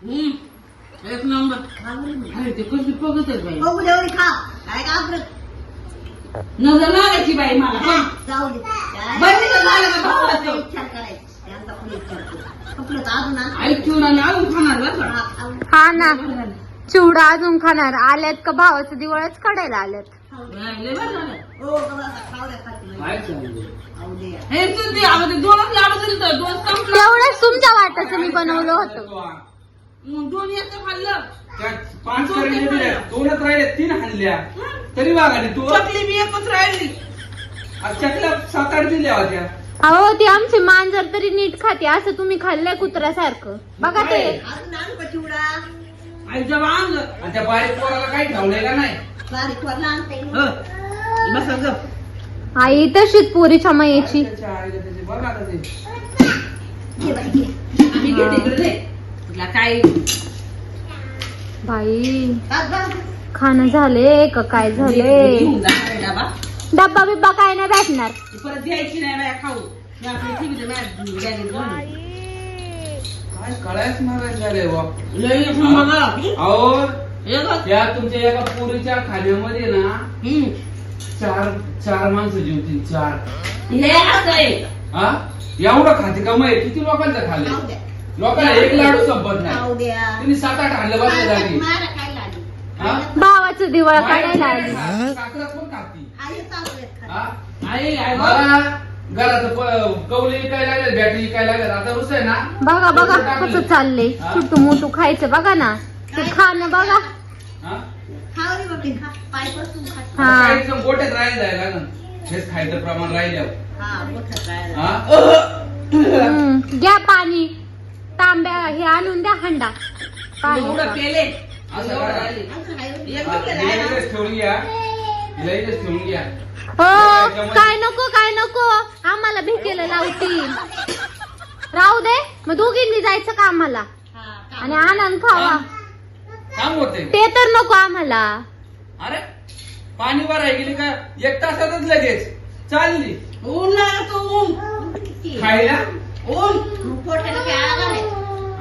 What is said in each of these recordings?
एक नंबर अरे ते कशी बघत आहे बाई बघू देवडी खा काय का आपलं नजर लागायची बाई मला. जाऊ दे काय? बरं, तर झालं का भावाचं? भावाचा विचार करायचा त्यांचा पण विचार करू. कपडे तर अजून आण. आई चिवडा खाणार बरं का? हा. हा ना चिवडा अजून खाणार आल्यात का भावाचं दिवाळच काढायला आल्यात नाही, लय बरं झालं. हो, गं, खाऊ द्या, खाऊ द्या. काय चाललंय? खाऊ द्या. हे तू ते अगं ते दोनच लाडू दिले तर दोन संपलं तेवढंच तुमच्या वाटाचं मी बनवलं होतं दोन याचं खाल्लं त्या पाच करंज्या दिल्या. दोनच राहिले तीन हाणल्या. तरी तू चकली मी एकच राहिली. आज चकल्या सात आठ दिल्या होत्या. अहो ती आमची मांजर तरी नीट खाते. असं तुम्ही खाल्लंय कुत्र्यासारखं. बघा ते. अजून आणू का चिवडा आई जेव्हा आणलं आणि त्या बारीक पोराला काही ठेवलंय का नाही? बारीक वरला आणते. हं. बस असं. आई तशीच पोरीच्या मायेची त्याच्या आईला त्याचे बघ आता ते. घे बाई, घे. आम्ही घे तिकडे दे. म्हटलं काय बाई. खाणं झाले का काय झाले घेऊन जाणार आहे डबा डब्बा बिब्बा काय नाही भेटणार ती परत द्यायची नाही बाया खाऊ मी आपली ठेवी माझ्या बॅगेत घालून. काय कळायच महाराज झाले बा लई. अहो हे. त्या तुमच्या एका पोरीच्या खाण्यामध्ये ना हम्म. चार चार माणसं जेवतील चार हे असं आहे. हा एवढं खाते का मग किती लोकांचं खाल्लं. लोकांना एक लाडू संपत नाही खाऊ द्या तुम्ही सात आठ आणलं बसले मारा झाली मारा. हा? भावाचं दिवाळ काढायला आली साखर कोण खाती आई चावलेत खा. हा आई, आई बघ. मला घरात कवले काय लागले बॅटरी काय लागले आता रुस आहे ना बघा बघा कसं चाललंय छोटू मोठू खायचं बघा ना ते खाणं बघा हा? खाऊ बाबी, खा. पाय खा. हा. आता गोट्यात राहायला जायला लागलं हेच खायचं प्रमाण हा, मोठं राहिलं. हा? हम्म, घ्या पाणी तांब्या हे आणून द्या हंडा. एवढं पाणी असं आहे. एक हा, ठेवून घ्या. इथेच ठेवून घ्या. हो काय नको काय नको. आम्हाला भिकेला लावतील. राहू दे. मग दोघींनी जायचं का आम्हाला हा. आणि आनंद खावा. काम? होते ते तर नको आम्हाला. अरे पाणी भराय गेली का? एक तासातच लगेच. चालली. ऊन लागतो ऊन? खायला? ऊन. पोटाला काय आला?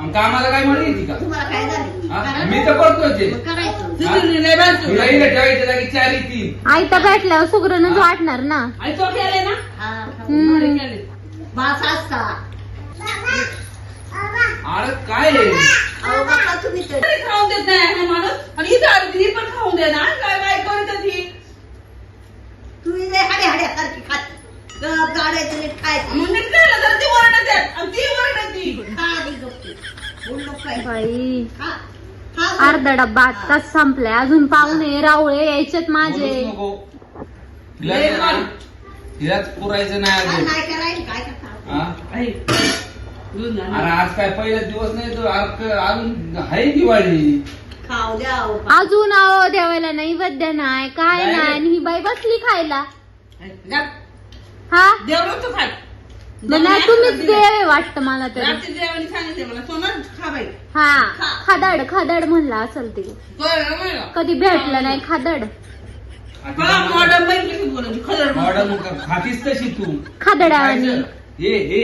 आणि कामाला काय म्हणली ती का तुम्हाला काय झालं हा? करा. मी तर करतोय ते मग करायचं. तुला ठेवायच्या जागी चार आई तर भेटल्यावर सुगरणच वाटणार ना आई तो केले ना हा, खा. हम्म. केले. बास असता अरे काय आहे? अहो बाबा तुम्ही तर तरी खाऊन देत नाही हा माणूस आणि इथं आली ही पण खाऊन दे ना काय काय करत ही तुम्ही लय हाड्या हाड्या सारखी खात गप गाडायचं नीट खायचं मग नीट कळलं तर ती ओरडत आहे. आणि ती ओरडत ती खा आधी गप्पी. बाई. अर्धा डब्बा आत्ताच संपलाय. अजून पाहुणे रावळे यायचेत माझे. बोलूच नको. तिला लय पुरायचं नाही अजून. नाही हा? अरे आज काय पहिला दिवस नाही आज- अजून आहे दिवाळी. अजून अहो देवाला नैवेद्य नाही काय नाही. नाही. आणि ही बाई बसली खायला. हा? देव नव्हतं खात. मग नाही तुम्हीच देव आहे वाटतं मला तरी. रात्री देवाने सांगितले मला. सोनं खा बाई. हा खादड खादड म्हणला असेल ते. कधी भेटलं नाही खादड. बघा मॉडर्न बाई कशी बोलायची खरं मॉडर्न खातीस तशी तू. खादडावानी खायचं. हे हे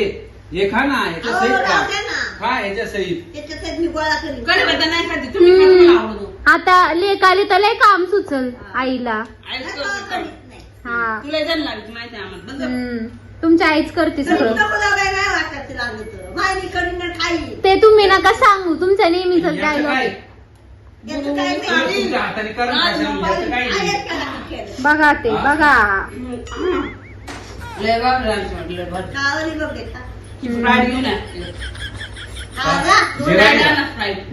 हे खा ना याच्या अहो, सहित राहू खा. द्या ना. खा याच्या सहित. त्याच्यात मी गोळा करीन. कडे नाही खाते तुम्ही खा, तुम्हाला आवडतो आता लेक आली तर लय काम सुचल आईला. नाही. हा. तुला जण लागली माहिती आहे आम्हाला. हम्म. तुमच्या आईच करते सगळं. ते तुम्ही नका सांगू तुमच्या नेहमीच काय? बघा ते हा? बघा.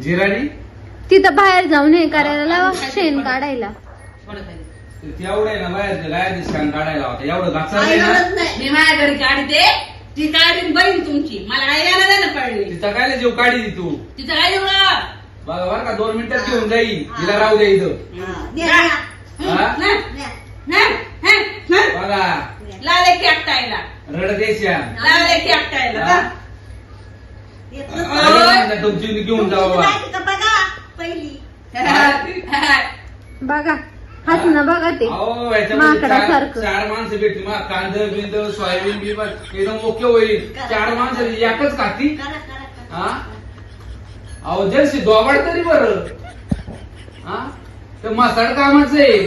जिराणी तिथं बाहेर जाऊन हे करायला लावा शेण काढायला. तेवढं ना बाहेर गाय दिसकान काढायला होता. एवढं काही नाही. मी माझ्या घरी काढते ती काढीन बहीण तुमची. मला काय द्या ना पडली. तिचा काय जीव काढी ती तू? तिचं काय एवढं बघा बरं का दोन मिनिटात घेऊन जाईल. तिला राहू दे इथं. हा, द्या, द्या. हा? नाही, द्या. नाही, नाही, नाही. बघा. लावले की एकटायला रडदेशा लावले की. तुमची घेऊन जाऊ बा. बघा. पहिली बघा हाच ना बघा ते. अहो याच्यामध्ये चार माकडासारखं. चार माणसं भेटली. मग कांदा बिंद सोयाबीन बिबन एकदम ओके होईल. चार माणसं एकच खाती हा? अहो जलशी दोबाड तरी बरं. हा? ते मसाड कामाचं आहे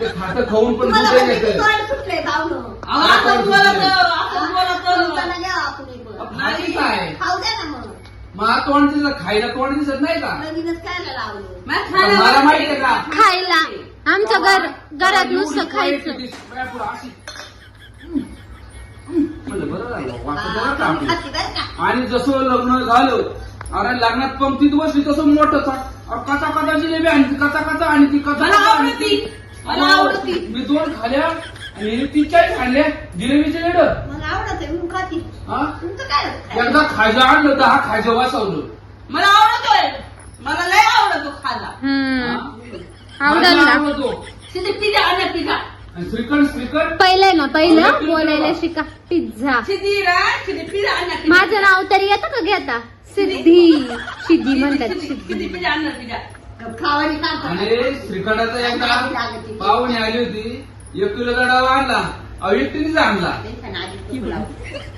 ते खातं खाऊन पण तुम्हाला दुसरं येतं तोंड सुटलंय भावनं. अहो, असंच बोलत असंच बोलत तुमच्याला द्या आपण एक बरं. खाती काय? खाऊ द्या ना मग. मला तोंड दिसत खायला तोंड दिसत नाही का? नवीनच खायला लावलं. मग आता मला माहिती आहे का आमच्या घर घरात नुसतं खायचं हा? आणि जसं लग्न झालं अरे लग्नात पंक्तीत बसली तसं मोठं कचा कचा जिलेबी आणि ती कचा कचा आणि ती कचा आवडती. मला आवडती. मी दोन खाल्या आणि चार खाल्ल्या जिलेबीचे लेड. मला आवडत आहे हा? एकदा खायचं आणलं दहा खायचं वाचवलं मला आवडतोय मला लय आवडतो खायला हम्म आवडतो आवडल ना? तिथे पिझ्झा आणा पिझ्झा. आणि श्रीखंड श्रीखंड. पहिलंय ना पहिलं? बोलायला? शिका. पिझ्झा. आणा. माझं नाव तरी येतं का? घेता सिद्धी? सिद्धी. म्हणतात सिद्धी पिझ्झा पिझ्झा. खावानी श्रीखंडाचा एकदा पाहुणे आली होती. एक आणला. अहो एकटीनेच आणला.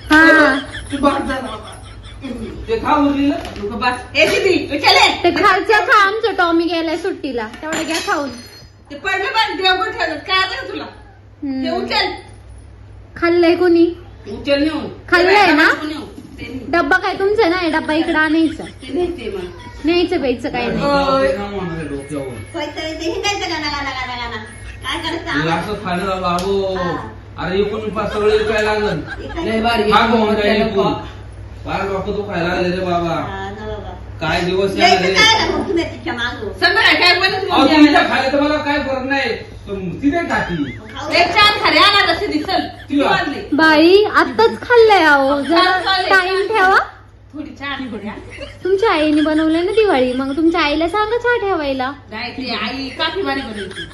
हा. ते खा उरलेलं. नको बस. शिदी चले ते खालचं खा आमचं टॉमी गेलाय सुट्टीला. तेवढं घ्या खाऊन. ते पडलं पण देवगड ठेवलं. काय आलं तुला? ते हम्म. उचल. खाल्लंय कोणी? उचल नेऊन. खाल्लंय ना? नेऊन. ते. डब्बा काय तुमचा नाही? डब्बा इकडं आणायचा. ते न्यायचंय मग न्यायचं प्यायचं काय नाही. होय. नाव म्हणाले डोक्यावर हिंडायचं गाणं गाणं गाणं गाणं काय हे करायचं असं खाणं राव बाबू. हा. अरे एकूण पाच सगळे काय लागल. लय भारी. हा गोंधळ आहे. आहे फार डोकं तू खायला लागले रे बाबा. हा, ना बाबा. काय दिवस येणार यायचं रे? काय ना मग तुम्ही तिच्या मागं? संध्याकाळी काय बनवून अहो घेऊन तुमच्या या. खायला तर मला काय फरक नाही. तिथे खाती खाऊ एक चार ती. वाजले. बाई आत्ताच खाल्लंय अहो. जरा टाइम ठेवा. थोडी करूया तुमच्या आईने बनवलंय ना दिवाळी. मग तुमच्या आईला सांगा चहा ठेवायला. नाही ती आई काठी वाणी बनवली